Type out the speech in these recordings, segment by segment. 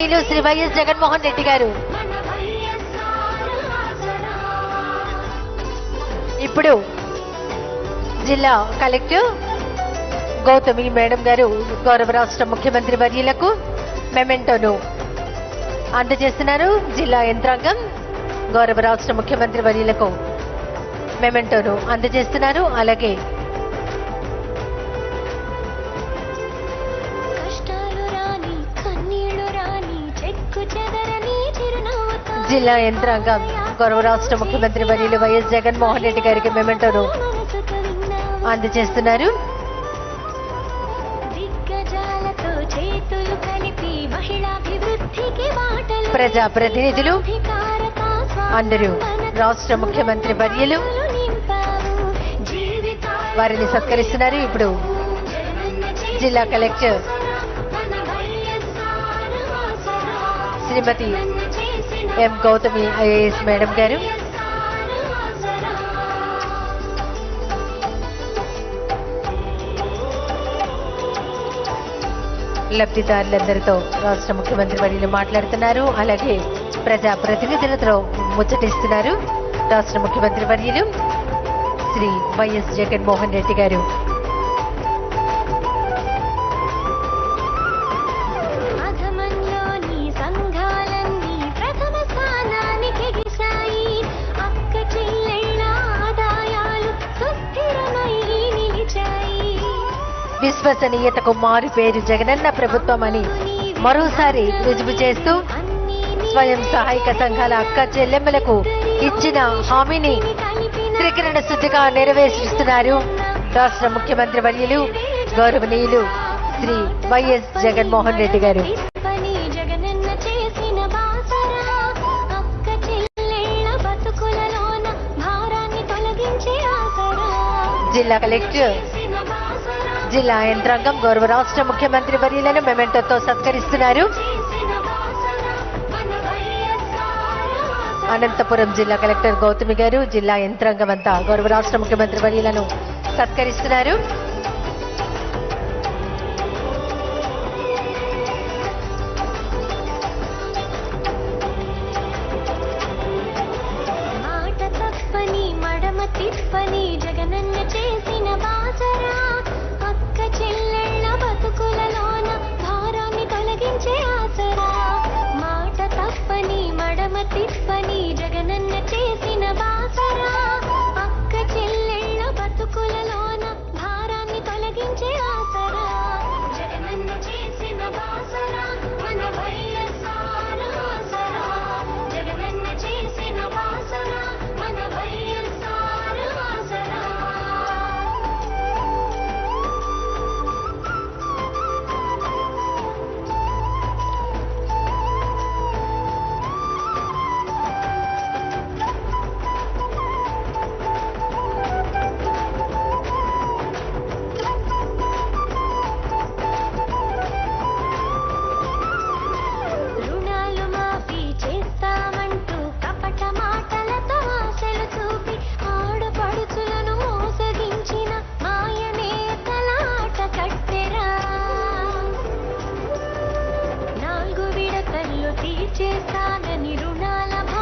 Shri YS Jaganmohan Reddy గారు. ఇప్పుడు జిల్లా కలెక్టర్ గౌతమి మేడం గారు గౌరవ రాష్ట్ర ముఖ్యమంత్రి వర్యులకు మెమెంటోను అందజేస్తున్నారు. జిల్లా యంత్రాంగం గౌరవ రాష్ట్ర ముఖ్యమంత్రి వర్యులకు మెమెంటోను అందజేస్తున్నారు. అలాగే జిల్లా యంత్రాంగం గౌరవ రాష్ట్ర ముఖ్యమంత్రి వర్యులు వైఎస్ జగన్మోహన్ రెడ్డి గారికి మెమెంటోను అందజేస్తున్నారు. ప్రజా ప్రతినిధులు అందరూ రాష్ట్ర ముఖ్యమంత్రి వర్యులు వారిని సత్కరిస్తున్నారు. ఇప్పుడు జిల్లా collector. Srimathi M Gautami IAS madam గారు. లబ్ధిదారులందరితో రాష్ట్ర ముఖ్యమంత్రి వర్యులు మాట్లాడుతున్నారు. అలాగే ప్రజా ప్రతినిధులతో ముచ్చటిస్తున్నారు రాష్ట్ర ముఖ్యమంత్రి వర్యులు శ్రీ వైఎస్ జగన్మోహన్ రెడ్డి గారు. విశ్వసనీయతకు మారు పేరు జగనన్న ప్రభుత్వం అని మరోసారి రుజువు చేస్తూ స్వయం సహాయక సంఘాల అక్క చెల్లెమ్మలకు ఇచ్చిన హామీని త్రికరణ శుద్ధిగా నెరవేరుస్తున్నారు. రాష్ట్ర ముఖ్యమంత్రి వర్యులు గౌరవనీయులు శ్రీ వైఎస్ జగన్మోహన్ రెడ్డి గారు. జిల్లా కలెక్టర్ జిల్లా యంత్రాంగం గౌరవ రాష్ట్ర ముఖ్యమంత్రి వర్యులను మెమెంటోతో సత్కరిస్తున్నారు. అనంతపురం జిల్లా కలెక్టర్ గౌతమి గారు జిల్లా యంత్రాంగం అంతా గౌరవ రాష్ట్ర ముఖ్యమంత్రి వర్యులను సత్కరిస్తున్నారు. మాట తప్పని మడమ తిప్పని జగనన్న చేసిన బాసరా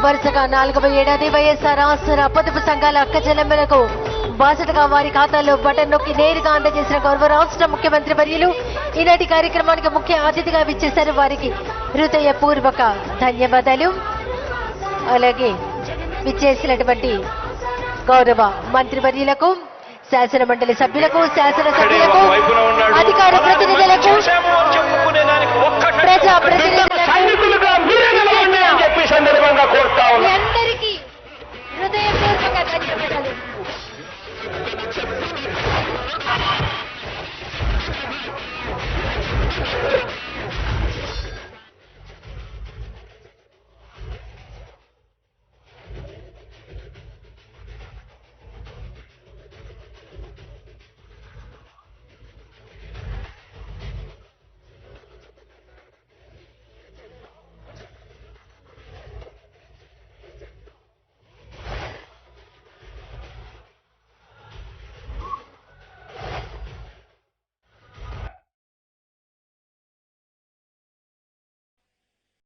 వరుసగా నాలుగవ ఏడాది వైఎస్ఆర్ ఆస్తుల పొదుపు సంఘాల అక్క చెల్లెమ్మలకు బాసటగా వారి ఖాతాలో బటన్ నొక్కి నేరుగా అందజేసిన గౌరవ రాష్ట్ర ముఖ్యమంత్రి వర్యులు ఈనాటి కార్యక్రమానికి ముఖ్య అతిథిగా విచ్చేశారు వారికి హృదయపూర్వక ధన్యవాదాలు అలాగే విచ్చేసినటువంటి గౌరవ మంత్రివర్యులకు శాసన మండలి సభ్యులకు శాసన సభ్యులకు. అధికార ప్రతినిధులకు ప్రజా